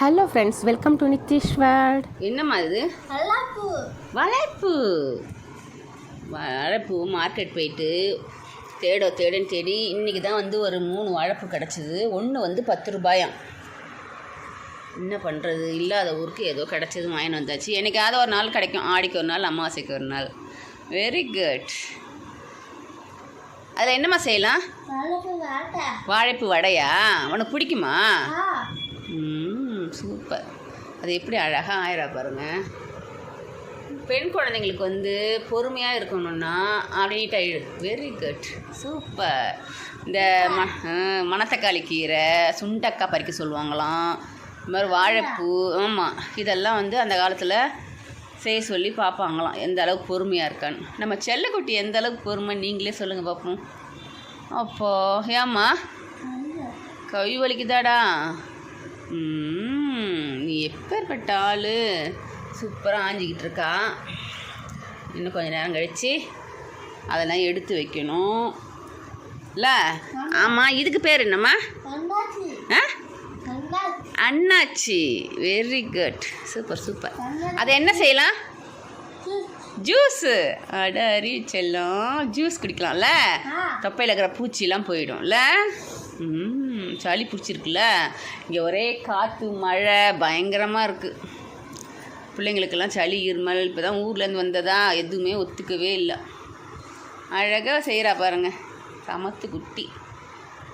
Hello friends welcome to Nithish world என்னம்மா இது? அல்லாப்பூ வாழைப்பூ வாழைப்பூ மார்க்கெட் போயிட்டு தேட தேடன்னு தேடி இன்றைக்கி தான் வந்து ஒரு மூணு வாழைப்பூ கிடச்சிது. ஒன்று வந்து பத்து ரூபாயாம் என்ன பண்ணுறது இல்லாத ஊருக்கு ஏதோ கிடச்சது வாங்கின்னு வந்தாச்சு. என்னைக்காவது ஒரு நாள் கிடைக்கும். ஆடிக்கு ஒரு நாள் அமாவாசைக்கு ஒரு நாள். வெரி குட் அதில் என்னம்மா செய்யலாம்? வாழைப்பூ வடையா? உனக்கு பிடிக்குமா? ஆ. ம். சூப்பர் அது எப்படி அழகாக ஆயிரா பாருங்க. பெண் குழந்தைங்களுக்கு வந்து பொறுமையாக இருக்கணும்னா அப்படின்ட்டு ஆயிடு வெரி குட் சூப்பர் இந்த ம மணத்தக்காளி கீரை சுண்டக்காய் பறிக்க சொல்லுவாங்களாம். இந்த மாதிரி வாழைப்பூ ஆமாம் இதெல்லாம் வந்து அந்த காலத்தில் செய்ய சொல்லி பார்ப்பாங்களாம் எந்த அளவுக்கு பொறுமையாக இருக்கான்னு. நம்ம செல்லக்குட்டி எந்த அளவுக்கு பொறுமை நீங்களே சொல்லுங்கள் பார்ப்போம் அப்போ ஏம்மா? கை வலிக்குதாடா? ம், எப்பேற்பட்ட ஆள்? சூப்பராக ஆஞ்சிக்கிட்டு இருக்கா. இன்னும் கொஞ்ச நேரம் கழித்து அதெல்லாம் எடுத்து வைக்கணும். இல்லை? ஆமாம் இதுக்கு பேர் என்னம்மா? ஆ? அண்ணாச்சி. வெரி குட் சூப்பர் சூப்பர் அதை என்ன செய்யலாம்? ஜூஸ். ஜூஸு. அட அறி செல்லம். ஜூஸ் குடிக்கலாம்ல? தொப்பையில் இருக்கிற பூச்சிலாம் போயிடும்ல? ம். சளி பிடிச்சிருக்குல்ல? இங்கே ஒரே காற்று மழை பயங்கரமாக இருக்குது பிள்ளைங்களுக்கெல்லாம் சளி இருமல் இப்போ தான் ஊர்லேருந்து வந்ததா எதுவுமே ஒத்துக்கவே இல்லை. அழகாக செய்கிறா பாருங்கள் சமத்து குட்டி.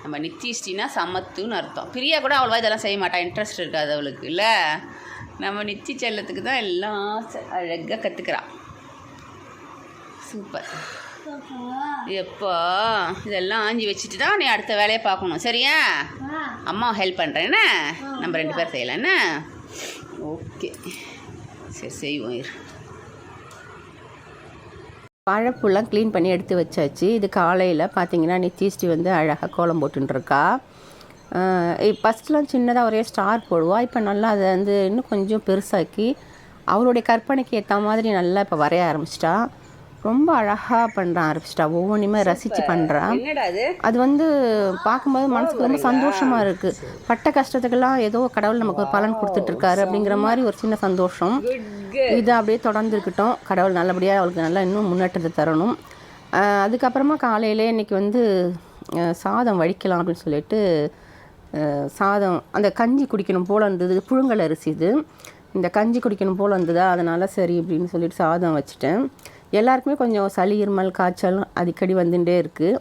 நம்ம நித்திஷ்டினா சமத்துன்னு அர்த்தம். பிரியா கூட அவ்வளோவா இதெல்லாம் செய்ய மாட்டான் இன்ட்ரெஸ்ட் இருக்காது அவளுக்கு இல்லை? நம்ம நித்தி செல்லத்துக்கு தான் எல்லாம் அழகாக கற்றுக்குறான் சூப்பர். எப்போ இதெல்லாம் ஆஞ்சி வச்சுட்டு தான் நீ அடுத்த வேலையை பார்க்கணும். சரியா? அம்மா ஹெல்ப் பண்ணுறேன் என்ன? நம்ம ரெண்டு பேர் செய்யலாம். என்ன? ஓகே. சரி செய்வோம் இரு. வாழைப்பூலாம் க்ளீன் பண்ணி எடுத்து வச்சாச்சு. இது காலையில் பார்த்தீங்கன்னா நித்திஷ்டி வந்து அழகாக கோலம் போட்டுருக்கா ஃபஸ்ட்லாம் சின்னதாக ஒரே ஸ்டார் போடுவா. இப்போ நல்லா அதை வந்து இன்னும் கொஞ்சம் பெருசாக்கி அவளுடைய கற்பனைக்கு ஏற்ற மாதிரி நல்லா இப்போ வரைய ஆரம்பிச்சிட்டா. ரொம்ப அழகாக பண்ண ஆரம்பிச்சிட்டா ஒவ்வொன்றுமே ரசித்து பண்ணுறா என்னடா அது? வந்து பார்க்கும்போது மனசுக்கு ரொம்ப சந்தோஷமாக இருக்குது பட்ட கஷ்டத்துக்கெல்லாம் ஏதோ கடவுள் நமக்கு ஒரு பலன் கொடுத்துட்ருக்காரு அப்படிங்கிற மாதிரி ஒரு சின்ன சந்தோஷம். இது அப்படியே தொடர்ந்து இருக்கட்டும் கடவுள் நல்லபடியாக அவளுக்கு நல்லா இன்னும் முன்னேற்றத்தை தரணும். அதுக்கப்புறமா காலையிலே இன்னைக்கு வந்து சாதம் வடிக்கலாம் அப்படின்னு சொல்லிட்டு சாதம் அந்த கஞ்சி குடிக்கணும் போல் இருந்தது. புழுங்கல் அரிசி இது. இந்த கஞ்சி குடிக்கணும் போல் இருந்ததா? அதனால் சரி அப்படின்னு சொல்லிட்டு சாதம் வச்சுட்டேன். எல்லாருக்குமே கொஞ்சம் சளி இருமல் காய்ச்சல் அடிக்கடி வந்துட்டே இருக்குது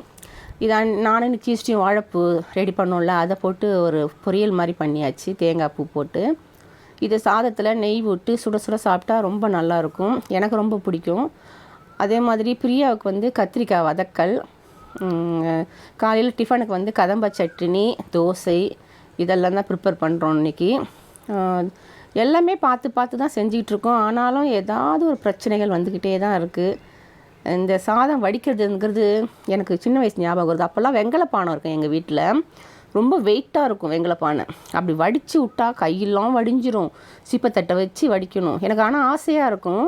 இதான் நானும் நிச்சயிச்சியும் வாழைப்பூ ரெடி பண்ணோம்ல அதை போட்டு ஒரு பொரியல் மாதிரி பண்ணியாச்சு தேங்காய் பூ போட்டு. இது சாதத்தில் நெய் விட்டு சுட சுட சாப்பிட்டா ரொம்ப நல்லாயிருக்கும் எனக்கு ரொம்ப பிடிக்கும். அதே மாதிரி பிரியாவுக்கு வந்து கத்திரிக்காய் வதக்கல் காலையில் டிஃபனுக்கு வந்து கதம்ப சட்னி தோசை இதெல்லாம் தான் ப்ரிப்பேர் பண்ணுறோம் இன்றைக்கி எல்லாமே பார்த்து பார்த்து தான் செஞ்சிகிட்ருக்கோம். ஆனாலும் ஏதாவது ஒரு பிரச்சனைகள் வந்துக்கிட்டே தான் இருக்குது இந்த சாதம் வடிக்கிறதுங்கிறது எனக்கு சின்ன வயசு ஞாபகம் வருது. அப்போல்லாம் வெங்கல பானை இருக்கும் எங்கள் வீட்டில் ரொம்ப வெயிட்டாக இருக்கும் வெங்கல பானை அப்படி வடித்து விட்டா கையெல்லாம் வடிஞ்சிரும். சீப்பத்தட்டை வச்சு வடிக்கணும். எனக்கு ஆனால் ஆசையாக இருக்கும்.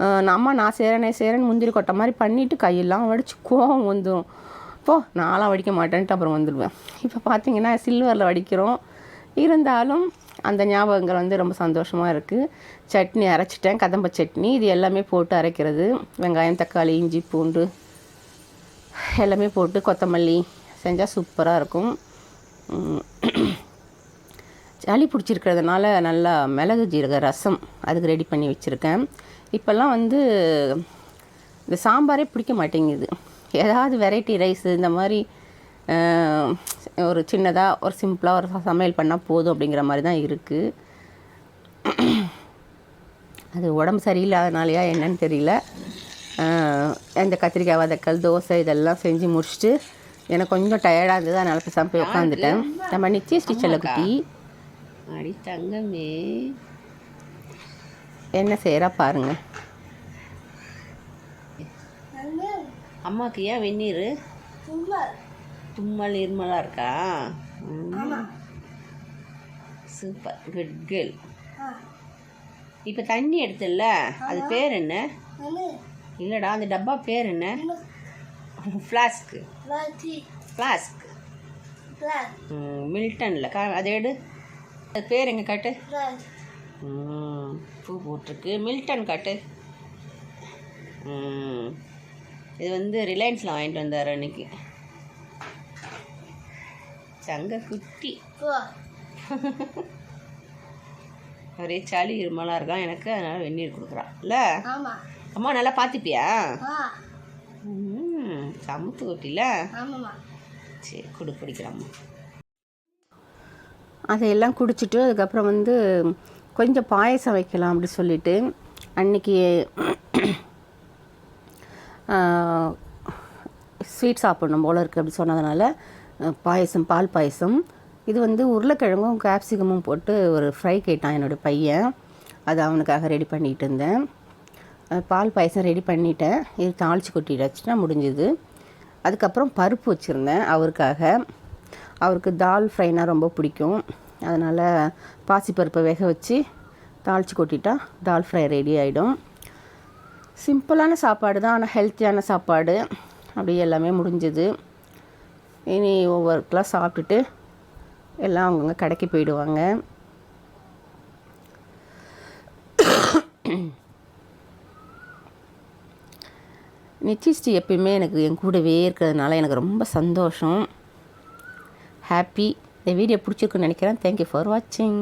நம்ம நான் அம்மா நான் செய்கிறேனே செய்கிறேன்னு முந்திரி கொட்டை மாதிரி பண்ணிவிட்டு கையெல்லாம் வடித்து கோவம் வந்துடும் போ நான்லாம் வடிக்க மாட்டேன்ட்டு அப்புறம் வந்துடுவேன். இப்போ பார்த்தீங்கன்னா சில்வரில் வடிக்கிறோம். இருந்தாலும் அந்த ஞாபகங்கள் வந்து ரொம்ப சந்தோஷமாக இருக்குது சட்னி அரைச்சிட்டேன். கதம்ப சட்னி இது எல்லாமே போட்டு அரைக்கிறது. வெங்காயம் தக்காளி இஞ்சி பூண்டு எல்லாமே போட்டு கொத்தமல்லி செஞ்சால் சூப்பராக இருக்கும். சளி பிடிச்சிருக்கிறதுனால நல்லா மிளகு ஜீரக ரசம் அதுக்கு ரெடி பண்ணி வச்சுருக்கேன். இப்போல்லாம் வந்து இந்த சாம்பாரே பிடிக்க மாட்டேங்குது. ஏதாவது வெரைட்டி ரைஸ் இந்த மாதிரி ஒரு சின்னதாக ஒரு சிம்பிளாக ஒரு சமையல் பண்ணால் போதும் அப்படிங்கிற மாதிரி தான் இருக்குது அது உடம்பு சரியில்லாதனாலையா என்னன்னு தெரியல. இந்த கத்திரிக்காய் வதக்கல் தோசை இதெல்லாம் செஞ்சு முடிச்சுட்டு எனக்கு கொஞ்சம் டயர்டாக இருந்தது. அதனால பேசாமல் போய் உட்காந்துட்டேன். நம்ம நித்திய ஸ்டிச்சல குட்டி. அடி தங்கமே. என்ன செய்கிறா பாருங்க. அங்கே அம்மாவுக்கு ஏன் வெந்நீர்? சும்மா தும்மல் இருமலாக இருக்கா? சூப்பர். குட் கேர்ள் இப்போ தண்ணி எடுத்துல அது பேர் என்ன? இல்லைடா அந்த டப்பா பேர் என்ன? ஃப்ளாஸ்க்கு ஃப்ளாஸ்க் மில்டனில் கா அதை எடு. அது பேர் எங்கே காட்டு? பூ போட்டிருக்கு. மில்டன் காட்டு. இது வந்து ரிலையன்ஸில் வாங்கிட்டு வந்தார் அன்னைக்கு. சங்க குட்டி. ஒரே சளி இருமலாக இருக்கான் எனக்கு அதனால் வெந்நீர் கொடுக்குறான் இல்லை? அம்மா நல்லா பார்த்துப்பியா? ஆ. ம் சமுத்து குட்டில? ஆமாம்மா. சரி குடு குடிக்கிறம்மா. அதையெல்லாம் குடிச்சிட்டு அதுக்கப்புறம் வந்து கொஞ்சம் பாயசம் வைக்கலாம் அப்படி சொல்லிட்டு அன்னைக்கு ஸ்வீட் சாப்பிடணும் போல இருக்குது அப்படி சொன்னதுனால பாயசம் பால் பாயசம். இது வந்து உருளைக்கிழங்கும் கேப்சிகமும் போட்டு ஒரு ஃப்ரை கேட்டான் என்னோடய பையன். அது அவனுக்காக ரெடி பண்ணிகிட்டு இருந்தேன். பால் பாயசம் ரெடி பண்ணிட்டேன். இது தாளித்து கொட்டிட்டு வச்சுட்டா முடிஞ்சுது. அதுக்கப்புறம் பருப்பு வச்சுருந்தேன் அவருக்காக. அவருக்கு தால் ஃப்ரைனா ரொம்ப பிடிக்கும். அதனால் பாசிப்பருப்பை வேக வச்சு தாளித்து கொட்டிட்டா தால் ஃப்ரை ரெடி ஆகிடும் சிம்பிளான சாப்பாடு தான் ஆனால் ஹெல்த்தியான சாப்பாடு. அப்படி எல்லாமே முடிஞ்சுது. இனி ஒவ்வொருக்கெலாம் சாப்பிட்டுட்டு எல்லாம் அவங்கவுங்க கடைக்கு போயிடுவாங்க. நிச்சிஸ்டி எப்பயுமே எனக்கு என் கூடவே இருக்கிறதுனால எனக்கு ரொம்ப சந்தோஷம். ஹாப்பி இந்த வீடியோ பிடிச்சிருக்குன்னு நினைக்கிறேன். தேங்க்யூ ஃபார் வாட்சிங்